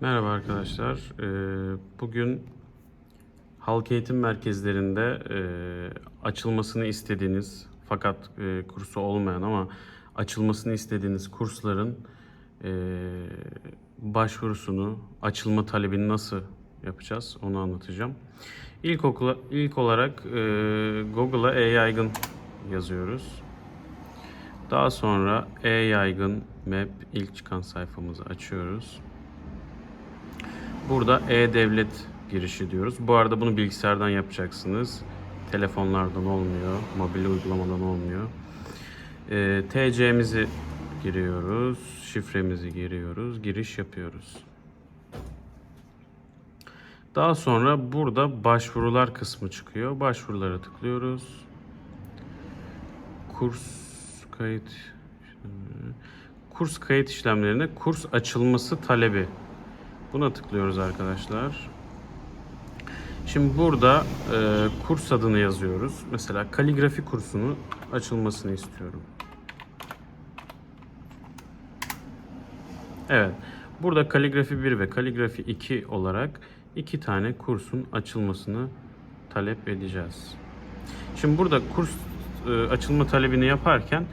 Merhaba arkadaşlar. Ee, Bugün halk eğitim merkezlerinde e, açılmasını istediğiniz fakat e, kursu olmayan ama açılmasını istediğiniz kursların e, başvurusunu, açılma talebini nasıl yapacağız onu anlatacağım. İlk, okula, ilk olarak Google'a e-yaygın yazıyoruz. Daha sonra e-yaygın map ilk çıkan sayfamızı açıyoruz. Burada e-devlet girişi diyoruz. Bu arada bunu bilgisayardan yapacaksınız. Telefonlardan olmuyor, mobil uygulamadan olmuyor. Ee, TC'mizi giriyoruz, şifremizi giriyoruz, giriş yapıyoruz. Daha sonra burada başvurular kısmı çıkıyor. Başvurulara tıklıyoruz. Kurs kayıt kurs kayıt işlemlerine kurs açılması talebi Buna tıklıyoruz arkadaşlar. Şimdi burada e, kurs adını yazıyoruz. Mesela kaligrafi kursunun açılmasını istiyorum. Evet. Burada kaligrafi 1 ve kaligrafi 2 olarak iki tane kursun açılmasını talep edeceğiz. Şimdi burada kurs e, açılma talebini yaparken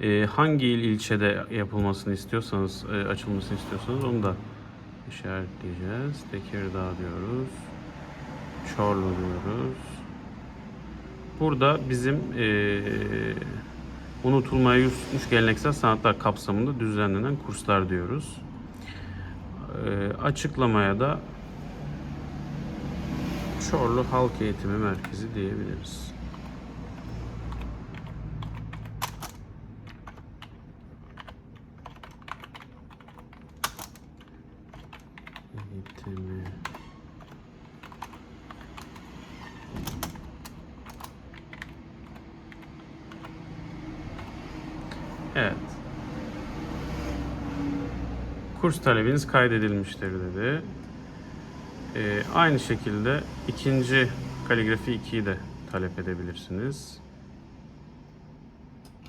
e, hangi il ilçede yapılmasını istiyorsanız, e, açılmasını istiyorsanız onu da işaretleyeceğiz. Tekirdağ diyoruz. Çorlu diyoruz. Burada bizim eee unutulmaya yüz geleneksel sanatlar kapsamında düzenlenen kurslar diyoruz. Eee, açıklamaya da Çorlu Halk Eğitimi Merkezi diyebiliriz. Eğitimi. Evet. Kurs talebiniz kaydedilmiştir dedi. Ee, aynı şekilde ikinci kaligrafi 2'yi de talep edebilirsiniz.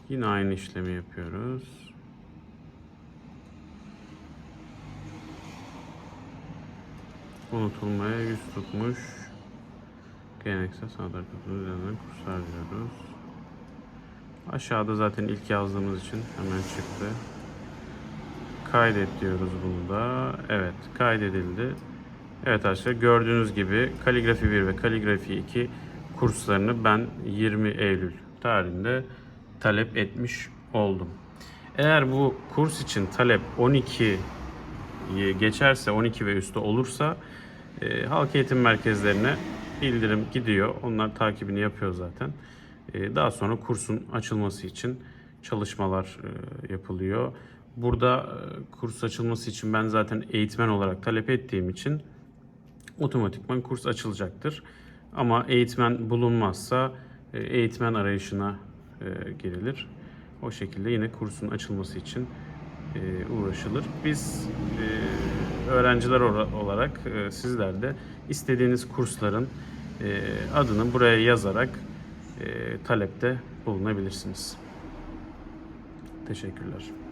Yine aynı işlemi yapıyoruz. Unutulmaya yüz tutmuş geleneksel sanat arkadaşları üzerinden kurslar diyoruz. Aşağıda zaten ilk yazdığımız için hemen çıktı. Kaydet diyoruz bunu da. Evet kaydedildi. Evet arkadaşlar gördüğünüz gibi kaligrafi 1 ve kaligrafi 2 kurslarını ben 20 Eylül tarihinde talep etmiş oldum. Eğer bu kurs için talep 12 geçerse 12 ve üstü olursa e, halk eğitim merkezlerine bildirim gidiyor. Onlar takibini yapıyor zaten. E, daha sonra kursun açılması için çalışmalar e, yapılıyor. Burada e, kurs açılması için ben zaten eğitmen olarak talep ettiğim için otomatikman kurs açılacaktır. Ama eğitmen bulunmazsa e, eğitmen arayışına e, girilir. O şekilde yine kursun açılması için e, uğraşılır. Biz e, öğrenciler olarak e, sizler de istediğiniz kursların e, adını buraya yazarak e, talepte bulunabilirsiniz. Teşekkürler.